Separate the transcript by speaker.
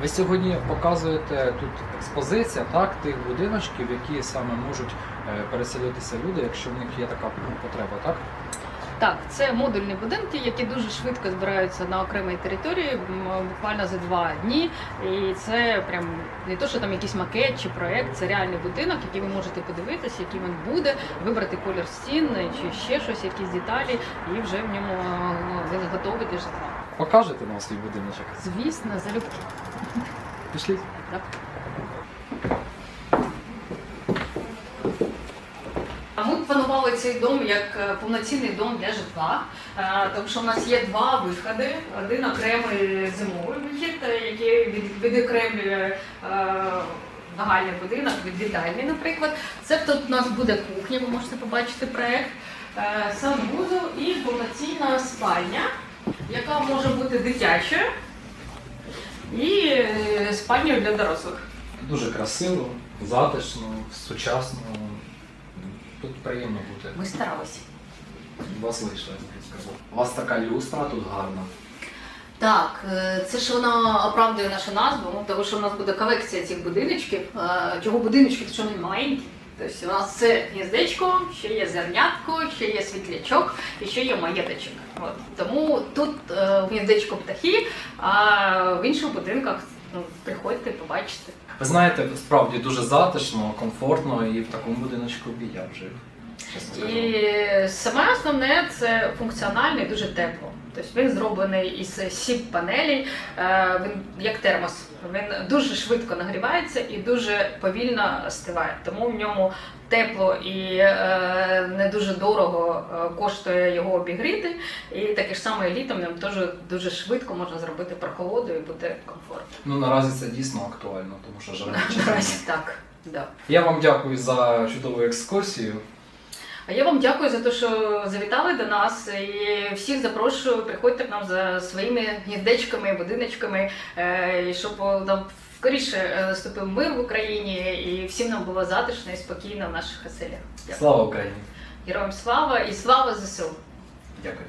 Speaker 1: Ви сьогодні показуєте тут експозиція так, тих будиночків, які саме можуть е, переселитися люди, якщо в них є така потреба, так?
Speaker 2: Так, це модульні будинки, які дуже швидко збираються на окремій території, буквально за два дні. І це прям не то, що там якийсь макет чи проект, це реальний будинок, який ви можете подивитися, який він буде, вибрати колір стін чи ще щось, якісь деталі, і вже в ньому е, готовий для житла.
Speaker 1: Покажете нам свій будиночок?
Speaker 2: Звісно, залюбки.
Speaker 1: Пішліть.
Speaker 2: Так. А Ми планували цей дом як е, повноцінний дом для житла, е, тому що у нас є два виходи. Один окремий зимовий вихід, е, який від- відокремлює нагальний будинок від вітальні, наприклад. Це тут у нас буде кухня, ви можете побачити проект, е, санвузол і повноцінна спальня, яка може бути дитячою і е, спальнею для дорослих.
Speaker 1: Дуже красиво, затишно, сучасно. Тут приємно бути.
Speaker 2: Ми старалися.
Speaker 1: У вас вийшло, я можу сказати. У вас така люстра тут гарна.
Speaker 2: Так, е, це ж вона оправдує нашу назву, тому що у нас буде колекція цих будиночків. Е, Чого будиночки, то що вони маленькі. Тобто у нас це гніздечко, ще є зернятко, ще є світлячок і ще є маєточок. От. Тому тут е, гніздечко птахи, а в інших будинках ну, приходьте, побачите.
Speaker 1: Ви знаєте, справді дуже затишно, комфортно і в такому будиночку я скажу.
Speaker 2: І саме основне це функціонально і дуже тепло. Тобто він зроблений із сіп панелей, е, він як термос. Він дуже швидко нагрівається і дуже повільно остиває. Тому в ньому тепло і е, не дуже дорого е, коштує його обігріти. І таке ж саме літом нам теж дуже швидко можна зробити прохолоду і буде комфортно.
Speaker 1: Ну наразі це дійсно актуально, тому що в
Speaker 2: Наразі так. Да.
Speaker 1: Я вам дякую за чудову екскурсію.
Speaker 2: А я вам дякую за те, що завітали до нас. І всіх запрошую, приходьте к нам за своїми гніздечками, будиночками, е, і щоб нам скоріше е, наступив мир в Україні і всім нам було затишно і спокійно в наших оселях. Дякую.
Speaker 1: Слава Україні!
Speaker 2: Героям слава і слава ЗСУ!
Speaker 1: Дякую.